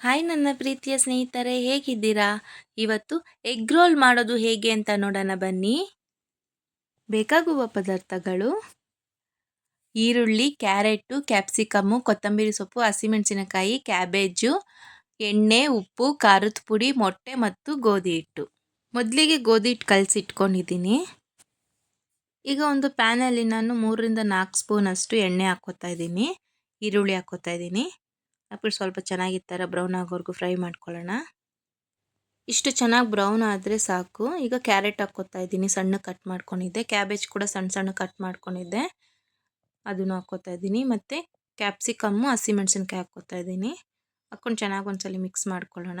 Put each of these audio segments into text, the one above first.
Hi ನನ್ನ ಪ್ರೀತಿಯ ಸ್ನೇಹಿತರೆ, ಹೇಗಿದ್ದೀರಾ? ಇವತ್ತು ಎಗ್ ರೋಲ್ ಮಾಡೋದು ಹೇಗೆ ಅಂತ ನೋಡೋಣ ಬನ್ನಿ. ಬೇಕಾಗುವ ಪದಾರ್ಥಗಳು. ಈರುಳ್ಳಿ, ಕ್ಯಾರೆಟು, ಕ್ಯಾಪ್ಸಿಕಮ್ಮು, ಕೊತ್ತಂಬರಿ ಸೊಪ್ಪು, ಹಸಿಮೆಣಸಿನಕಾಯಿ, ಕ್ಯಾಬೇಜು, ಎಣ್ಣೆ, ಉಪ್ಪು, ಖಾರದ ಪುಡಿ, ಮೊಟ್ಟೆ ಮತ್ತು ಗೋಧಿ ಹಿಟ್ಟು. ಮೊದಲಿಗೆ ಗೋಧಿ ಹಿಟ್ಟು ಕಲಸಿಟ್ಕೊಂಡಿದ್ದೀನಿ. ಈಗ ಒಂದು ಪ್ಯಾನಲ್ಲಿ ನಾನು ಮೂರರಿಂದ ನಾಲ್ಕು ಸ್ಪೂನಷ್ಟು ಎಣ್ಣೆ ಹಾಕ್ಕೋತಾ ಇದ್ದೀನಿ. ಈರುಳ್ಳಿ ಹಾಕ್ಕೋತಾ ಇದ್ದೀನಿ. ಹಾಕ್ಬಿಟ್ಟು ಸ್ವಲ್ಪ ಚೆನ್ನಾಗಿ ಥರ ಬ್ರೌನ್ ಆಗೋವರೆಗೂ ಫ್ರೈ ಮಾಡ್ಕೊಳ್ಳೋಣ. ಇಷ್ಟು ಚೆನ್ನಾಗಿ ಬ್ರೌನ್ ಆದರೆ ಸಾಕು. ಈಗ ಕ್ಯಾರೆಟ್ ಹಾಕ್ಕೋತಾ ಇದ್ದೀನಿ. ಸಣ್ಣ ಕಟ್ ಮಾಡ್ಕೊಂಡಿದ್ದೆ. ಕ್ಯಾಬೇಜ್ ಕೂಡ ಸಣ್ಣ ಸಣ್ಣ ಕಟ್ ಮಾಡ್ಕೊಂಡಿದ್ದೆ. ಅದನ್ನು ಹಾಕ್ಕೋತಾ ಇದ್ದೀನಿ. ಮತ್ತು ಕ್ಯಾಪ್ಸಿಕಮ್ಮು ಹಸಿಮೆಣ್ಸಿನ್ಕಾಯಿ ಹಾಕ್ಕೋತಾ ಇದ್ದೀನಿ. ಹಾಕ್ಕೊಂಡು ಚೆನ್ನಾಗಿ ಒಂದ್ಸಲ ಮಿಕ್ಸ್ ಮಾಡ್ಕೊಳ್ಳೋಣ.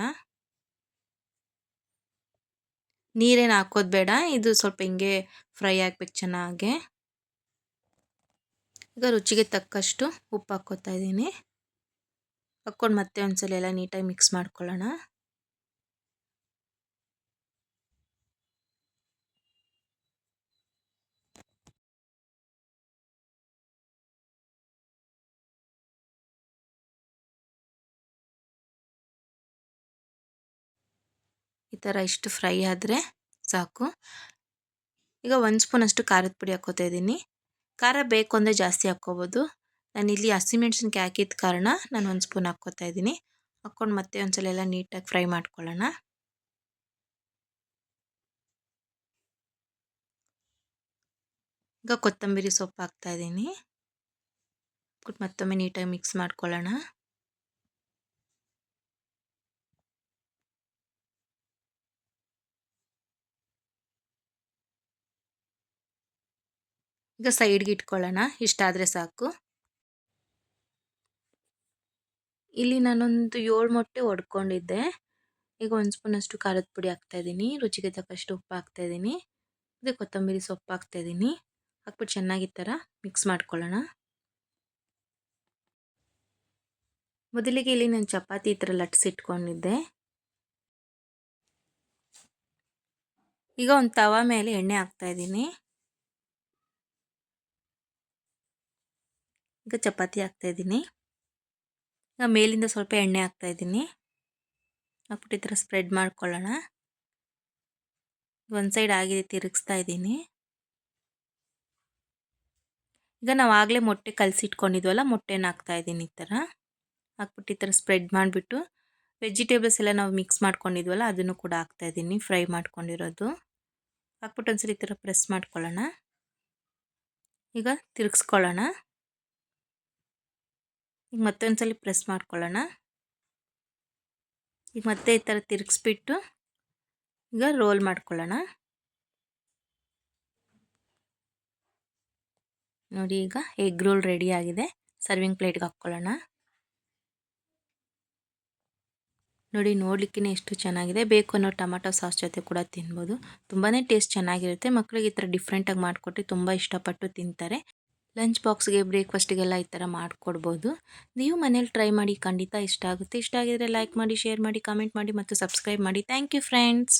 ನೀರೇನು ಹಾಕೋದು ಬೇಡ. ಇದು ಸ್ವಲ್ಪ ಹಿಂಗೆ ಫ್ರೈ ಆಗ್ಬೇಕು ಚೆನ್ನಾಗೆ. ಈಗ ರುಚಿಗೆ ತಕ್ಕಷ್ಟು ಉಪ್ಪು ಹಾಕ್ಕೋತಾ ಇದ್ದೀನಿ. ಹಾಕ್ಕೊಂಡು ಮತ್ತೆ ಒಂದ್ಸಲ ಎಲ್ಲ ನೀಟಾಗಿ ಮಿಕ್ಸ್ ಮಾಡ್ಕೊಳ್ಳೋಣ. ಈ ಥರ ಇಷ್ಟು ಫ್ರೈ ಆದರೆ ಸಾಕು. ಈಗ ಒಂದು ಸ್ಪೂನಷ್ಟು ಖಾರದ ಪುಡಿ ಹಾಕ್ಕೋತಾ ಇದ್ದೀನಿ ಖಾರ ಬೇಕು ಅಂದರೆ ಜಾಸ್ತಿ ಹಾಕ್ಕೋಬೋದು. ನಾನಿಲ್ಲಿ ಹಸಿಮೆಣ್ಸಿನ್ಕಾಯಿ ಹಾಕಿದ ಕಾರಣ ನಾನು ಒಂದು ಸ್ಪೂನ್ ಹಾಕ್ಕೋತಾ ಇದ್ದೀನಿ. ಹಾಕ್ಕೊಂಡು ಮತ್ತೆ ಒಂದ್ಸಲ ಎಲ್ಲ ನೀಟಾಗಿ ಫ್ರೈ ಮಾಡ್ಕೊಳ್ಳೋಣ. ಈಗ ಕೊತ್ತಂಬರಿ ಸೊಪ್ಪು ಹಾಕ್ತಾ ಇದ್ದೀನಿ. ಮತ್ತೊಮ್ಮೆ ನೀಟಾಗಿ ಮಿಕ್ಸ್ ಮಾಡ್ಕೊಳ್ಳೋಣ. ಈಗ ಸೈಡ್ಗೆ ಇಟ್ಕೊಳ್ಳೋಣ. ಇಷ್ಟಾದರೆ ಸಾಕು. ಇಲ್ಲಿ ನಾನೊಂದು ಏಳು ಮೊಟ್ಟೆ ಒಡ್ಕೊಂಡಿದ್ದೆ. ಈಗ ಒಂದು ಸ್ಪೂನಷ್ಟು ಖಾರದ ಪುಡಿ ಹಾಕ್ತಾಯಿದ್ದೀನಿ ರುಚಿಗೆ ತಕ್ಕಷ್ಟು ಉಪ್ಪು ಹಾಕ್ತಾಯಿದ್ದೀನಿ ಇದು ಕೊತ್ತಂಬರಿ ಸೊಪ್ಪು ಹಾಕ್ತಾಯಿದ್ದೀನಿ ಹಾಕ್ಬಿಟ್ಟು ಚೆನ್ನಾಗಿ ಥರ ಮಿಕ್ಸ್ ಮಾಡ್ಕೊಳ್ಳೋಣ. ಮೊದಲಿಗೆ ಇಲ್ಲಿ ನಾನು ಚಪಾತಿ ಈ ಥರ ಲಟ್ಸಿಟ್ಕೊಂಡಿದ್ದೆ ಈಗ ಒಂದು ತವ ಮೇಲೆ ಎಣ್ಣೆ ಹಾಕ್ತಾಯಿದ್ದೀನಿ ಈಗ ಚಪಾತಿ ಹಾಕ್ತಾಯಿದ್ದೀನಿ ಈಗ ಮೇಲಿಂದ ಸ್ವಲ್ಪ ಎಣ್ಣೆ ಹಾಕ್ತಾಯಿದ್ದೀನಿ ಹಾಕ್ಬಿಟ್ಟು ಈ ಥರ ಸ್ಪ್ರೆಡ್ ಮಾಡ್ಕೊಳ್ಳೋಣ ಒಂದು ಸೈಡ್ ಆಗಿದೆ ತಿರುಗಿಸ್ತಾ ಇದ್ದೀನಿ. ಈಗ ನಾವು ಆಗಲೇ ಮೊಟ್ಟೆ ಕಲಸಿಟ್ಕೊಂಡಿದ್ವಲ್ಲ, ಮೊಟ್ಟೆನ ಹಾಕ್ತಾಯಿದ್ದೀನಿ ಈ ಥರ ಹಾಕ್ಬಿಟ್ಟು ಈ ಥರ ಸ್ಪ್ರೆಡ್ ಮಾಡಿಬಿಟ್ಟು ವೆಜಿಟೇಬಲ್ಸ್ ಎಲ್ಲ ನಾವು ಮಿಕ್ಸ್ ಮಾಡ್ಕೊಂಡಿದ್ವಲ್ಲ, ಅದನ್ನು ಕೂಡ ಹಾಕ್ತಾಯಿದ್ದೀನಿ ಫ್ರೈ ಮಾಡ್ಕೊಂಡಿರೋದು. ಹಾಕ್ಬಿಟ್ಟು ಒಂದ್ಸರಿ ಈ ಥರ ಪ್ರೆಸ್ ಮಾಡ್ಕೊಳ್ಳೋಣ. ಈಗ ತಿರುಗಿಸ್ಕೊಳ್ಳೋಣ. ಈಗ ಮತ್ತೊಂದು ಸಲ ಪ್ರೆಸ್ ಮಾಡ್ಕೊಳ್ಳೋಣ. ಈಗ ಮತ್ತೆ ಈ ಥರ ತಿರುಗಿಸ್ಬಿಟ್ಟು ಈಗ ರೋಲ್ ಮಾಡ್ಕೊಳ್ಳೋಣ. ನೋಡಿ ಈಗ ಎಗ್ ರೋಲ್ ರೆಡಿ ಆಗಿದೆ. ಸರ್ವಿಂಗ್ ಪ್ಲೇಟ್ಗೆ ಹಾಕ್ಕೊಳ್ಳೋಣ. ನೋಡಿ ನೋಡಲಿಕ್ಕೆ ಎಷ್ಟು ಚೆನ್ನಾಗಿದೆ. ಬೇಕು ಅನ್ನೋ ಟೊಮಾಟೊ ಸಾಸ್ ಜೊತೆ ಕೂಡ ತಿನ್ಬೋದು. ತುಂಬಾ ಟೇಸ್ಟ್ ಚೆನ್ನಾಗಿರುತ್ತೆ. ಮಕ್ಕಳಿಗೆ ಈ ಥರ ಡಿಫ್ರೆಂಟಾಗಿ ಮಾಡಿಕೊಟ್ಟು ತುಂಬ ಇಷ್ಟಪಟ್ಟು ತಿಂತಾರೆ. ಲಂಚ್ ಬಾಕ್ಸ್ಗೆ ಬ್ರೇಕ್ಫಾಸ್ಟಿಗೆಲ್ಲ ಈ ಥರ ಮಾಡಿಕೊಡ್ಬೋದು. ನೀವು ಮನೇಲಿ ಟ್ರೈ ಮಾಡಿ ಖಂಡಿತ ಇಷ್ಟ ಆಗುತ್ತೆ. ಇಷ್ಟ ಆಗಿದರೆ ಲೈಕ್ ಮಾಡಿ ಶೇರ್ ಮಾಡಿ ಕಮೆಂಟ್ ಮಾಡಿ ಮತ್ತು ಸಬ್ಸ್ಕ್ರೈಬ್ ಮಾಡಿ. Thank you friends